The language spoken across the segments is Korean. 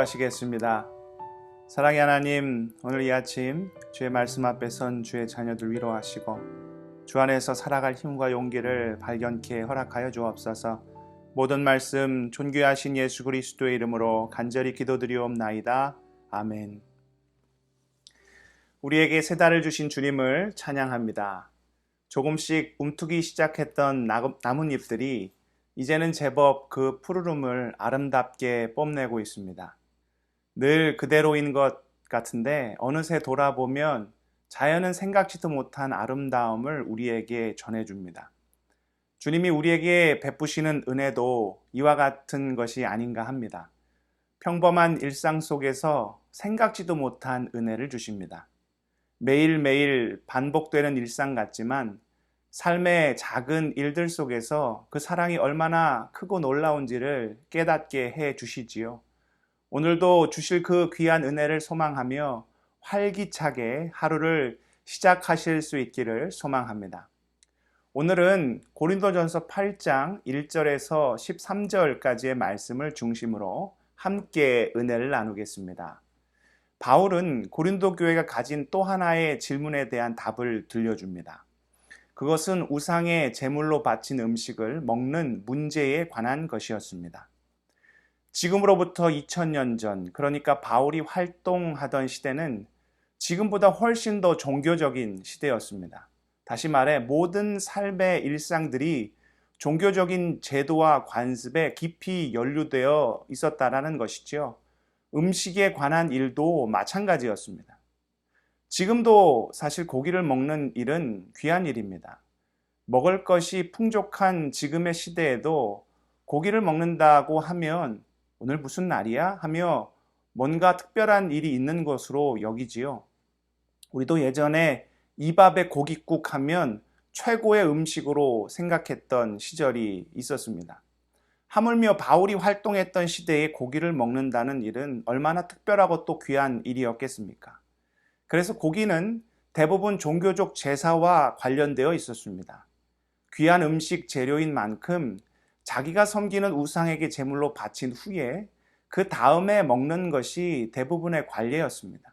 기도하시겠습니다. 사랑의 하나님, 오늘 이 아침 주의 말씀 앞에 선 주의 자녀들 위로하시고 주 안에서 살아갈 힘과 용기를 발견케 허락하여 주옵소서. 모든 말씀 존귀하신 예수 그리스도의 이름으로 간절히 기도드리옵나이다. 아멘. 우리에게 새 달을 주신 주님을 찬양합니다. 조금씩 움트기 시작했던 나뭇잎들이 이제는 제법 그 푸르름을 아름답게 뽐내고 있습니다. 늘 그대로인 것 같은데 어느새 돌아보면 자연은 생각지도 못한 아름다움을 우리에게 전해줍니다. 주님이 우리에게 베푸시는 은혜도 이와 같은 것이 아닌가 합니다. 평범한 일상 속에서 생각지도 못한 은혜를 주십니다. 매일매일 반복되는 일상 같지만 삶의 작은 일들 속에서 그 사랑이 얼마나 크고 놀라운지를 깨닫게 해 주시지요. 오늘도 주실 그 귀한 은혜를 소망하며 활기차게 하루를 시작하실 수 있기를 소망합니다. 오늘은 고린도전서 8장 1절에서 13절까지의 말씀을 중심으로 함께 은혜를 나누겠습니다. 바울은 고린도 교회가 가진 또 하나의 질문에 대한 답을 들려줍니다. 그것은 우상의 제물로 바친 음식을 먹는 문제에 관한 것이었습니다. 지금으로부터 2000년 전, 그러니까 바울이 활동하던 시대는 지금보다 훨씬 더 종교적인 시대였습니다. 다시 말해, 모든 삶의 일상들이 종교적인 제도와 관습에 깊이 연루되어 있었다라는 것이지요. 음식에 관한 일도 마찬가지였습니다. 지금도 사실 고기를 먹는 일은 귀한 일입니다. 먹을 것이 풍족한 지금의 시대에도 고기를 먹는다고 하면 오늘 무슨 날이야? 하며 뭔가 특별한 일이 있는 것으로 여기지요. 우리도 예전에 이 밥에 고깃국 하면 최고의 음식으로 생각했던 시절이 있었습니다. 하물며 바울이 활동했던 시대에 고기를 먹는다는 일은 얼마나 특별하고 또 귀한 일이었겠습니까? 그래서 고기는 대부분 종교적 제사와 관련되어 있었습니다. 귀한 음식 재료인 만큼 자기가 섬기는 우상에게 제물로 바친 후에 그 다음에 먹는 것이 대부분의 관례였습니다.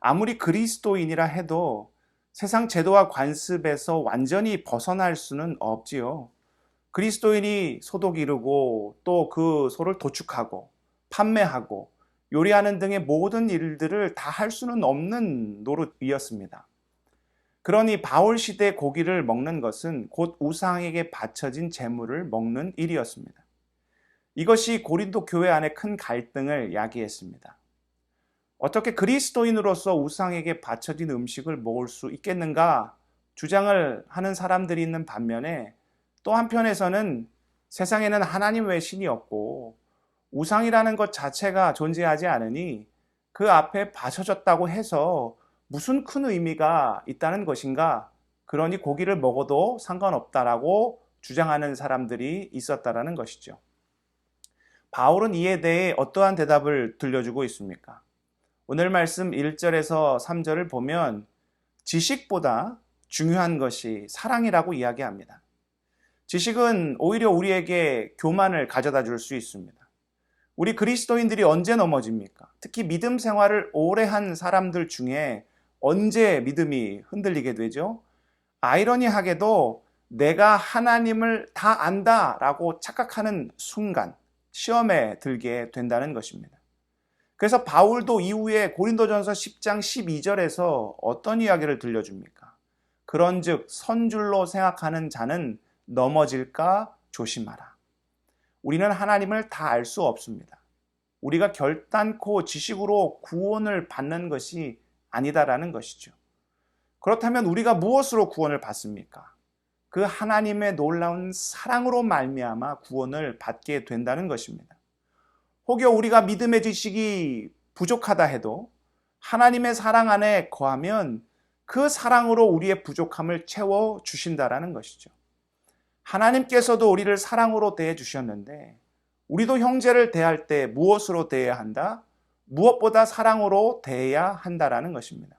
아무리 그리스도인이라 해도 세상 제도와 관습에서 완전히 벗어날 수는 없지요. 그리스도인이 소독 이루고 또 그 소를 도축하고 판매하고 요리하는 등의 모든 일들을 다 할 수는 없는 노릇이었습니다. 그러니 바울 시대 고기를 먹는 것은 곧 우상에게 바쳐진 재물을 먹는 일이었습니다. 이것이 고린도 교회 안에 큰 갈등을 야기했습니다. 어떻게 그리스도인으로서 우상에게 바쳐진 음식을 먹을 수 있겠는가 주장을 하는 사람들이 있는 반면에 또 한편에서는 세상에는 하나님 외 신이 없고 우상이라는 것 자체가 존재하지 않으니 그 앞에 바쳐졌다고 해서 무슨 큰 의미가 있다는 것인가? 그러니 고기를 먹어도 상관없다라고 주장하는 사람들이 있었다라는 것이죠. 바울은 이에 대해 어떠한 대답을 들려주고 있습니까? 오늘 말씀 1절에서 3절을 보면 지식보다 중요한 것이 사랑이라고 이야기합니다. 지식은 오히려 우리에게 교만을 가져다 줄 수 있습니다. 우리 그리스도인들이 언제 넘어집니까? 특히 믿음 생활을 오래 한 사람들 중에 언제 믿음이 흔들리게 되죠? 아이러니하게도 내가 하나님을 다 안다 라고 착각하는 순간 시험에 들게 된다는 것입니다. 그래서 바울도 이후에 고린도전서 10장 12절에서 어떤 이야기를 들려줍니까? 그런즉 선줄로 생각하는 자는 넘어질까 조심하라. 우리는 하나님을 다 알 수 없습니다. 우리가 결단코 지식으로 구원을 받는 것이 아니다라는 것이죠. 그렇다면 우리가 무엇으로 구원을 받습니까? 그 하나님의 놀라운 사랑으로 말미암아 구원을 받게 된다는 것입니다. 혹여 우리가 믿음의 지식이 부족하다 해도 하나님의 사랑 안에 거하면 그 사랑으로 우리의 부족함을 채워 주신다라는 것이죠. 하나님께서도 우리를 사랑으로 대해 주셨는데 우리도 형제를 대할 때 무엇으로 대해야 한다? 무엇보다 사랑으로 대해야 한다라는 것입니다.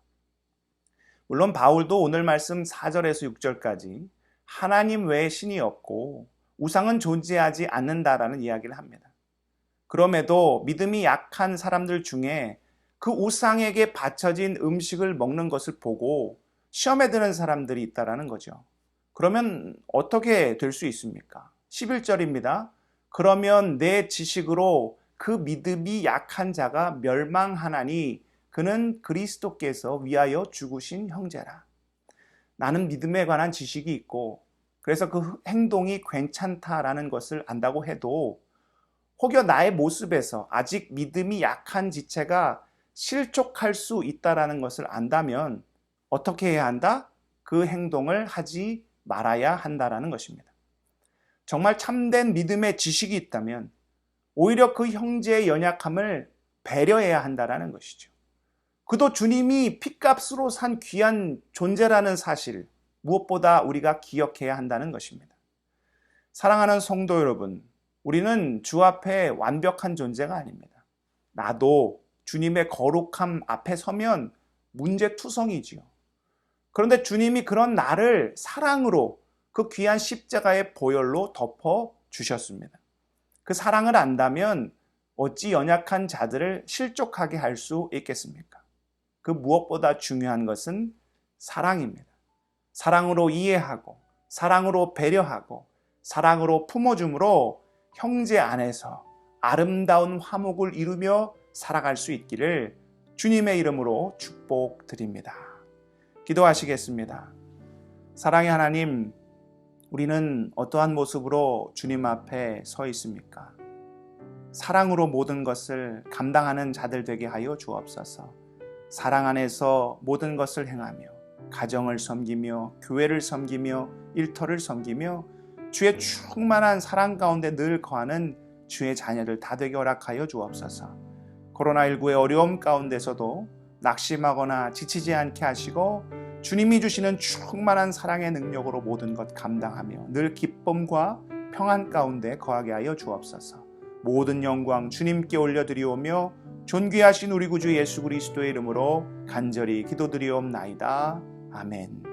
물론 바울도 오늘 말씀 4절에서 6절까지 하나님 외에 신이 없고 우상은 존재하지 않는다라는 이야기를 합니다. 그럼에도 믿음이 약한 사람들 중에 그 우상에게 바쳐진 음식을 먹는 것을 보고 시험에 드는 사람들이 있다라는 거죠. 그러면 어떻게 될 수 있습니까? 11절입니다. 그러면 내 지식으로 그 믿음이 약한 자가 멸망하나니 그는 그리스도께서 위하여 죽으신 형제라. 나는 믿음에 관한 지식이 있고 그래서 그 행동이 괜찮다라는 것을 안다고 해도 혹여 나의 모습에서 아직 믿음이 약한 지체가 실족할 수 있다라는 것을 안다면 어떻게 해야 한다? 그 행동을 하지 말아야 한다라는 것입니다. 정말 참된 믿음의 지식이 있다면 오히려 그 형제의 연약함을 배려해야 한다라는 것이죠. 그도 주님이 핏값으로 산 귀한 존재라는 사실 무엇보다 우리가 기억해야 한다는 것입니다. 사랑하는 성도 여러분, 우리는 주 앞에 완벽한 존재가 아닙니다. 나도 주님의 거룩함 앞에 서면 문제투성이지요. 그런데 주님이 그런 나를 사랑으로 그 귀한 십자가의 보혈로 덮어 주셨습니다. 그 사랑을 안다면 어찌 연약한 자들을 실족하게 할 수 있겠습니까? 그 무엇보다 중요한 것은 사랑입니다. 사랑으로 이해하고, 사랑으로 배려하고, 사랑으로 품어줌으로 형제 안에서 아름다운 화목을 이루며 살아갈 수 있기를 주님의 이름으로 축복드립니다. 기도하시겠습니다. 사랑의 하나님, 우리는 어떠한 모습으로 주님 앞에 서 있습니까? 사랑으로 모든 것을 감당하는 자들 되게 하여 주옵소서. 사랑 안에서 모든 것을 행하며 가정을 섬기며 교회를 섬기며 일터를 섬기며 주의 충만한 사랑 가운데 늘 거하는 주의 자녀들 다 되게 허락하여 주옵소서. 코로나19의 어려움 가운데서도 낙심하거나 지치지 않게 하시고 주님이 주시는 충만한 사랑의 능력으로 모든 것 감당하며 늘 기쁨과 평안 가운데 거하게 하여 주옵소서. 모든 영광 주님께 올려드리오며 존귀하신 우리 구주 예수 그리스도의 이름으로 간절히 기도드리옵나이다. 아멘.